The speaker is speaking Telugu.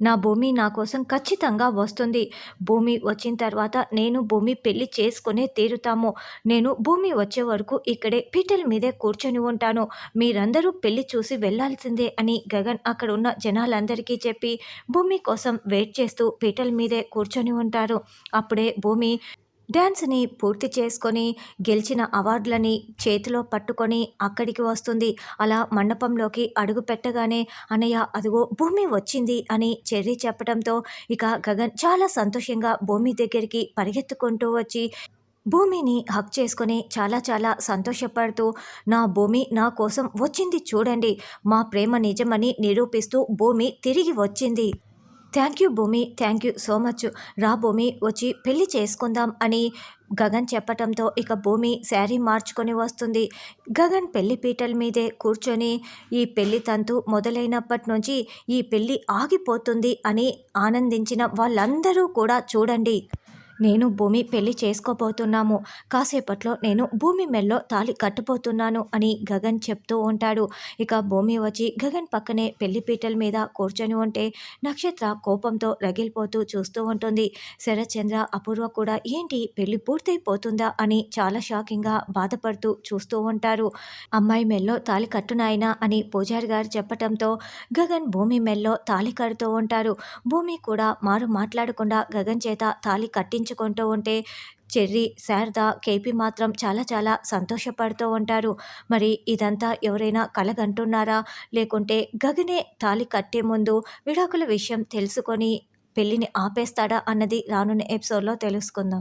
నా భూమి నా కోసం ఖచ్చితంగా వస్తుంది. భూమి వచ్చిన తర్వాత నేను భూమి పెళ్ళి చేసుకునే తీరుతాము. నేను భూమి వచ్చే వరకు ఇక్కడే పీటల మీదే కూర్చొని ఉంటాను. మీరందరూ పెళ్ళి చూసి వెళ్ళాల్సిందే అని గగన్ అక్కడ ఉన్న జనాలందరికీ చెప్పి భూమి కోసం వెయిట్ చేస్తూ పీటల మీదే కూర్చొని ఉంటారు. అప్పుడే భూమి డ్యాన్స్ని పూర్తి చేసుకొని గెలిచిన అవార్డులని చేతిలో పట్టుకొని అక్కడికి వస్తుంది. అలా మండపంలోకి అడుగు పెట్టగానే అన్నయ్య అదిగో భూమి వచ్చింది అని చెర్రీ చెప్పడంతో ఇక గగన్ చాలా సంతోషంగా భూమి దగ్గరికి పరిగెత్తుకుంటూ వచ్చి భూమిని హక్ చేసుకొని చాలా చాలా సంతోషపడుతూ నా భూమి నా కోసం వచ్చింది చూడండి. మా ప్రేమ నిజమని నిరూపిస్తూ భూమి తిరిగి వచ్చింది. Thank you Bhumi thank you so much. రా భూమి వచ్చి పెళ్ళి చేసుకుందాం అని గగన్ చెప్పటంతో ఇక భూమి శారీ మార్చుకొని వస్తుంది. గగన్ పెళ్ళి పీటల మీదే కూర్చొని ఈ పెళ్ళి తంతు మొదలైనప్పటి నుంచి ఈ పెళ్ళి ఆగిపోతుంది అని ఆనందించిన వాళ్ళందరూ కూడా చూడండి. నేను భూమి పెళ్ళి చేసుకోబోతున్నాము. కాసేపట్లో నేను భూమి మెల్లో తాలి కట్టబోతున్నాను అని గగన్ చెప్తూ ఉంటాడు. ఇక భూమి వచ్చి గగన్ పక్కనే పెళ్ళి పీటల మీద కూర్చొని ఉంటే నక్షత్ర కోపంతో రగిలిపోతూ చూస్తూ ఉంటుంది. శరత్చంద్ర అపూర్వ కూడా ఏంటి పెళ్ళి పూర్తయిపోతుందా అని చాలా షాకింగ్గా బాధపడుతూ చూస్తూ ఉంటారు. అమ్మాయి మెల్లో తాలి కట్టునాయనా అని పూజారి గారు చెప్పటంతో గగన్ భూమి మెల్లో తాలి కడుతూ ఉంటారు. భూమి కూడా మారు మాట్లాడకుండా గగన్ చేత తాలి పంచుకుంటూ ఉంటే చెర్రీ శారద కేపీ మాత్రం చాలా చాలా సంతోషపడుతూ ఉంటారు. మరి ఇదంతా ఎవరైనా కలగంటున్నారా? లేకుంటే గగనే తాలి కట్టే ముందు విడాకుల విషయం తెలుసుకొని పెళ్ళిని ఆపేస్తాడా అన్నది రానున్న ఎపిసోడ్లో తెలుసుకుందాం.